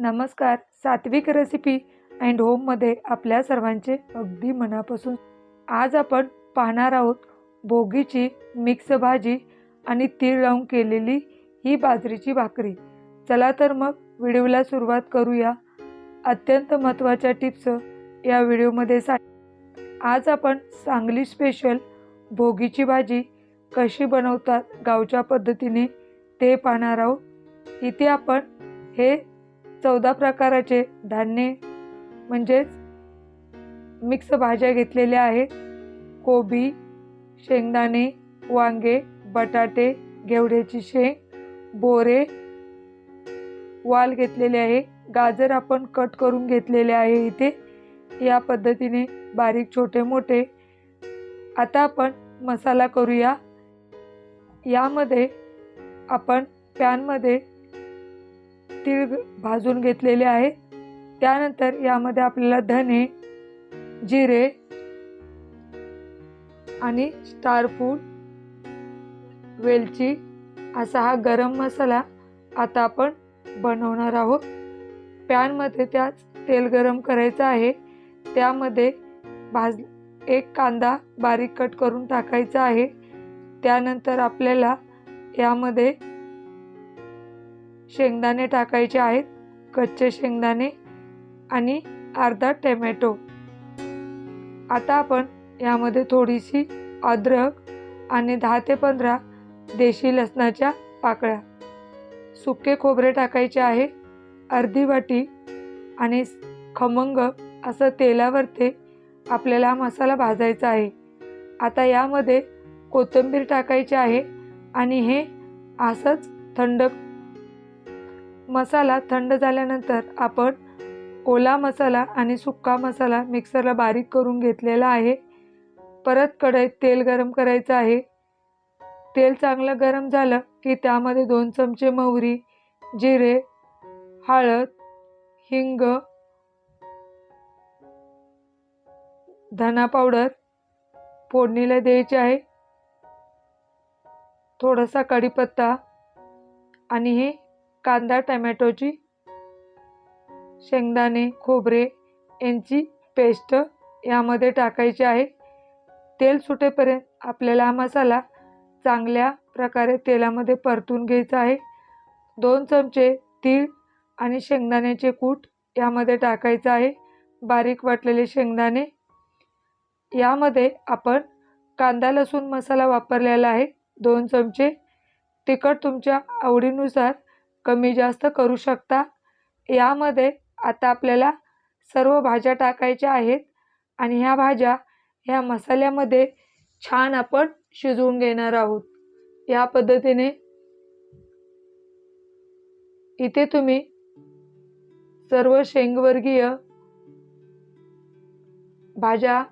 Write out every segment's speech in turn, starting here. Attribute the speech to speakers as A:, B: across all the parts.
A: नमस्कार. सात्विक recipe and होममध्ये आपल्या सर्वांचे अगदी मनापासून आज आपण पाहणार आहोत भोगीची मिक्स भाजी आणि तीळ लावून केलेली ही बाजरीची भाकरी. चला तर मग व्हिडिओला सुरुवात करूया. अत्यंत महत्त्वाच्या टिप्स या व्हिडिओमध्ये सा आज आपण सांगली स्पेशल भोगीची भाजी कशी बनवतात गावच्या पद्धतीने ते पाहणार आहोत. इथे आपण हे चौदा प्रकाराचे धान्य म्हणजेच मिक्स भाज्या घेतलेल्या आहेत. कोबी शेंगदाणे वांगे बटाटे घेवड्याची शेंग बोरे वाल घेतलेले आहे. गाजर आपण कट करून घेतलेले आहे इथे. या पद्धतीने बारीक छोटे मोठे. आता आपण मसाला करूया. यामध्ये आपण पॅनमध्ये तीळ भाजून घेतलेले आहे. त्यानंतर यामध्ये आपल्याला धने जिरे आणि स्टार फूड वेलची असा हा गरम मसाला आता आपण बनवणार आहोत. पॅनमध्ये त्याच तेल गरम करायचं आहे. त्यामध्ये भाज एक कांदा बारीक कट करून टाकायचा आहे. त्यानंतर आपल्याला यामध्ये शेंगदाणे टाकायचे आहेत कच्चे शेंगदाणे आणि अर्धा टमॅटो. आता आपण यामध्ये थोडीशी अद्रक आणि दहा ते पंधरा देशी लसणाच्या पाकळ्या. सुके खोबरे टाकायचे आहे अर्धी वाटी आणि खमंग असं तेलावर ते आपल्याला मसाला भाजायचा आहे. आता यामध्ये कोथिंबीर टाकायची आहे आणि हे असंच थंड मसाला थंड झाल्यानंतर आपण ओला मसाला आणि सुक्का मसाला मिक्सरला बारीक करून घेतलेला आहे. परत कढईत तेल गरम करायचं आहे. तेल चांगलं गरम झालं की त्यामध्ये दोन चमचे मोहरी जिरे हळद हिंग धना पावडर फोडणीला द्यायची आहे. थोडासा कढीपत्ता आणि हे कांदा टमॅटोची शेंगदाणे खोबरे यांची पेस्ट यामध्ये टाकायची आहे. तेल सुटेपर्यंत आपल्याला हा मसाला चांगल्या प्रकारे तेलामध्ये परतून घ्यायचा आहे. दोन चमचे तीळ आणि शेंगदाण्याचे कूट यामध्ये टाकायचं आहे. बारीक वाटलेले शेंगदाणे. यामध्ये आपण कांदा लसूण मसाला वापरलेला आहे. दोन चमचे. तिखट तुमच्या आवडीनुसार कमी जास्त करू शकता? यामध्ये आता आपल्याला सर्व भाज्या टाकायच्या आहेत आणि ह्या भाज्या ह्या मसाल्यामध्ये छान आपण शिजवून घेणार आहोत. या पद्धतीने इथे तुम्ही सर्व शेंगवर्गीय भाज्या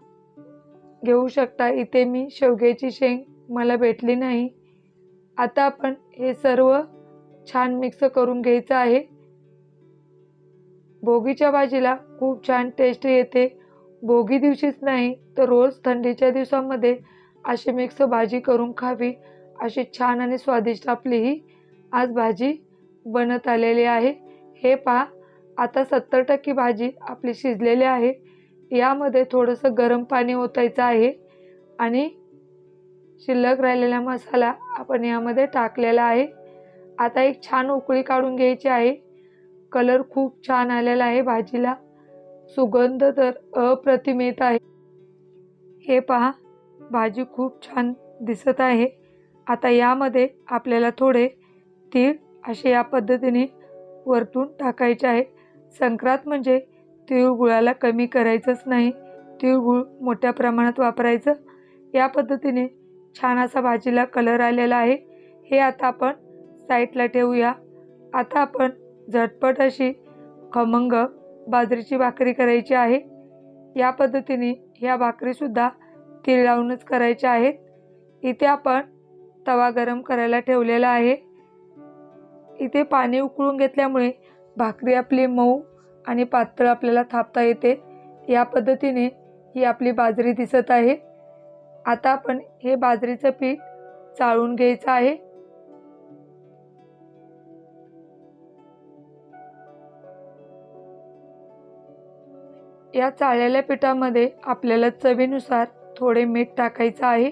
A: घेऊ शकता. इथे मी शेवग्याची शेंग मला भेटली नाही. आता आपण हे सर्व छान मिक्स करून घ्यायचं आहे. भोगीच्या भाजीला खूप छान टेस्ट येते. भोगी दिवशीच नाही तर रोज थंडीच्या दिवसामध्ये अशी मिक्स भाजी करून खावी. अशी छान आणि स्वादिष्ट आपली ही आज भाजी बनत आलेली आहे. हे पहा आता सत्तर टक्के भाजी आपली शिजलेली आहे. यामध्ये थोडंसं गरम पाणी ओतायचं आहे आणि शिल्लक राहिलेला मसाला आपण यामध्ये टाकलेला आहे. आता एक छान उकळी काढून घ्यायची आहे. कलर खूप छान आलेला आहे भाजीला. सुगंध तर अप्रतिम येत आहे. हे पहा भाजी खूप छान दिसत आहे. आता यामध्ये आपल्याला थोडे तीळ असे या पद्धतीने वरतून टाकायचे आहे. संक्रांत म्हणजे तिळगुळाला कमी करायचंच नाही. तिळगुळ मोठ्या प्रमाणात वापरायचं. या पद्धतीने छान असा भाजीला कलर आलेला आहे. हे आता आपण साईडला ठेवूया. आता आपण झटपट अशी खमंग बाजरीची भाकरी करायची आहे. या पद्धतीने ह्या भाकरीसुद्धा तीळ लावूनच करायच्या आहेत. इथे आपण तवा गरम करायला ठेवलेला आहे. इथे पाणी उकळून घेतल्यामुळे भाकरी आपली मऊ आणि पातळ आपल्याला थापता येते. या पद्धतीने ही आपली बाजरी दिसत आहे. आता आपण हे बाजरीचं पीठ चाळून घ्यायचं आहे. या चाळलेल्या पिठामध्ये आपल्याला चवीनुसार थोडे मीठ टाकायचं आहे.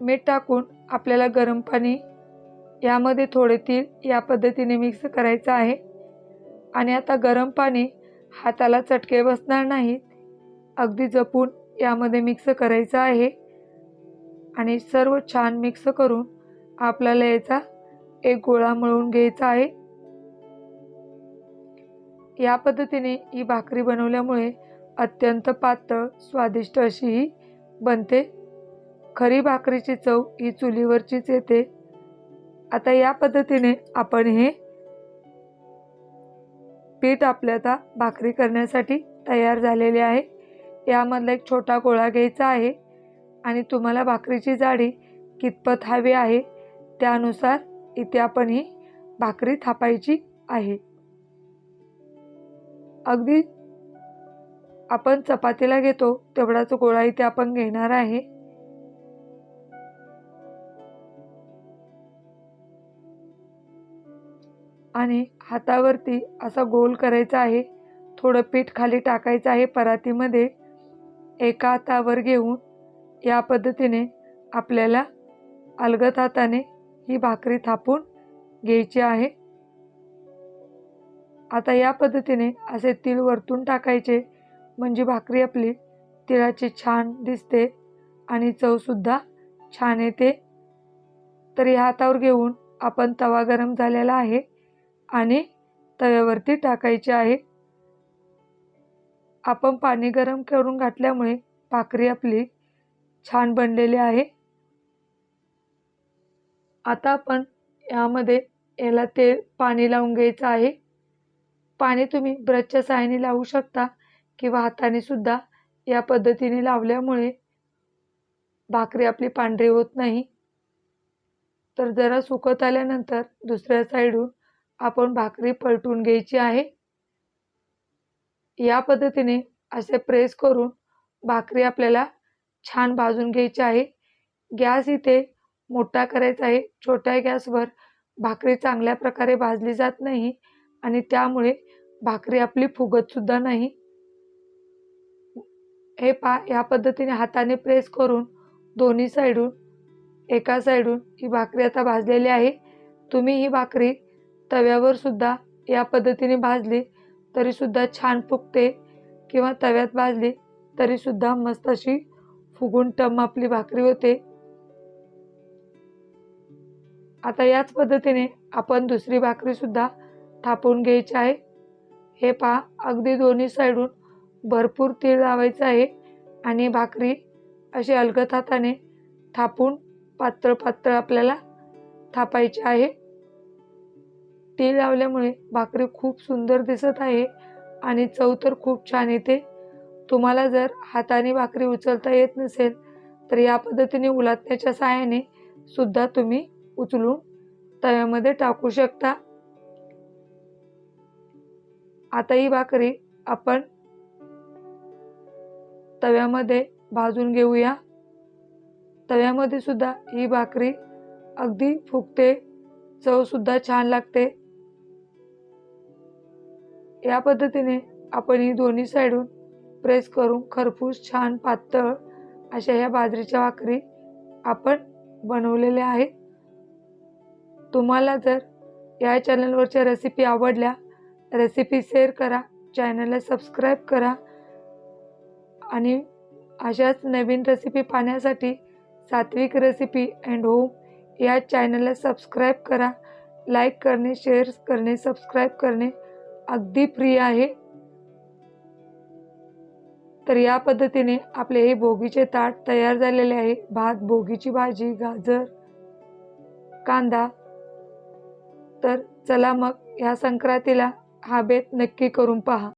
A: मीठ टाकून आपल्याला गरम पाणी यामध्ये थोडे तीळ या पद्धतीने मिक्स करायचं आहे. आणि आता गरम पाणी हाताला चटके बसणार नाहीत. अगदी जपून यामध्ये मिक्स करायचं आहे. आणि सर्व छान मिक्स करून आपल्याला याचा एक गोळा मळून घ्यायचा आहे. या पद्धतीने ही भाकरी बनवल्यामुळे अत्यंत पातळ स्वादिष्ट अशी ही बनते. खरी भाकरीची चव ही चुलीवरचीच येते. आता या पद्धतीने आपण हे पीठ आपल्या आता भाकरी करण्यासाठी तयार झालेले आहे. यामधला एक छोटा गोळा घ्यायचा आहे आणि तुम्हाला भाकरीची जाडी कितपत हवी आहे त्यानुसार इथे आपण ही भाकरी थापायची आहे. अगदी आपण चपातीला घेतो तेवढाच गोळा इथे आपण घेणार आहे. आणि हातावरती असा गोल करायचा आहे थोडं पीठ खाली टाकायचं आहे परातीमध्ये एका हातावर घेऊन या पद्धतीने आपल्याला अलगद हाताने ही भाकरी थापून घ्यायची आहे. आता या पद्धतीने असे तीळ वरतून टाकायचे. म्हणजे भाकरी आपली तिळाची छान दिसते आणि चवसुद्धा छान येते. तर या हातावर घेऊन आपण तवा गरम झालेला आहे आणि तव्यावरती टाकायचे आहे. आपण पाणी गरम करून घातल्यामुळे भाकरी आपली छान बनलेली आहे. आता आपण यामध्ये याला तेल पाणी लावून घ्यायचं आहे. पाणी तुम्ही ब्रशच्या साहाय्याने लावू शकता किंवा हाताने सुद्धा. या पद्धतीने लावल्यामुळे भाकरी आपली पांढरी होत नाही. तर जरा सुकत आल्यानंतर दुसऱ्या साईडून आपण भाकरी पलटून घ्यायची आहे. या पद्धतीने असे प्रेस करून भाकरी आपल्याला छान भाजून घ्यायची आहे. गॅस इथे मोठा करायचा आहे. छोट्या गॅसवर भाकरी चांगल्या प्रकारे भाजली जात नाही आणि त्यामुळे भाकरी आपली फुगतसुद्धा नाही. हे पा या पद्धतीने हाताने प्रेस करून दोन्ही साईडून एका साईडून ही भाकरी आता भाजलेली आहे. तुम्ही ही भाकरी तव्यावर सुद्धा या पद्धतीने भाजली तरीसुद्धा छान फुगते किंवा तव्यात भाजली तरीसुद्धा मस्त अशी फुगून टम आपली भाकरी होते. आता याच पद्धतीने आपण दुसरी भाकरीसुद्धा थापून घ्यायची आहे. हे पहा अगदी दोन्ही साईडून भरपूर तीळ लावायचं आहे आणि भाकरी अशी अलगत हाताने थापून पातळ पातळ आपल्याला थापायची आहे. तीळ लावल्यामुळे भाकरी खूप सुंदर दिसत आहे आणि चव तर खूप छान येते. तुम्हाला जर हाताने भाकरी उचलता येत नसेल तर या पद्धतीने उलाटण्याच्या सहाय्याने सुद्धा तुम्ही उचलून तव्यामध्ये टाकू शकता. आता ही भाकरी आपण तव्यामध्ये भाजून घेऊया. तव्यामध्ये सुद्धा ही भाकरी अगदी फुगते चवसुद्धा छान लागते. या पद्धतीने आपण ही दोन्ही साईडून प्रेस करून खरपूस छान पातळ अशा ह्या बाजरीच्या भाकरी आपण बनवलेल्या आहेत. तुम्हाला जर या चॅनलवरच्या रेसिपी आवडल्या रेसिपी शेअर करा चॅनलला सबस्क्राईब करा आणि अशाच नवीन रेसिपी पाहण्यासाठी सात्विक रेसिपी अँड होम या चॅनलला सबस्क्राईब करा. लाईक करणे शेअर करणे सबस्क्राईब करणे अगदी फ्री आहे. तर या पद्धतीने आपले हे भोगीचे ताट तयार झालेले आहे. भात भोगीची भाजी गाजर कांदा. तर चला मग ह्या संक्रांतीला हा बेत नक्की करून पहा.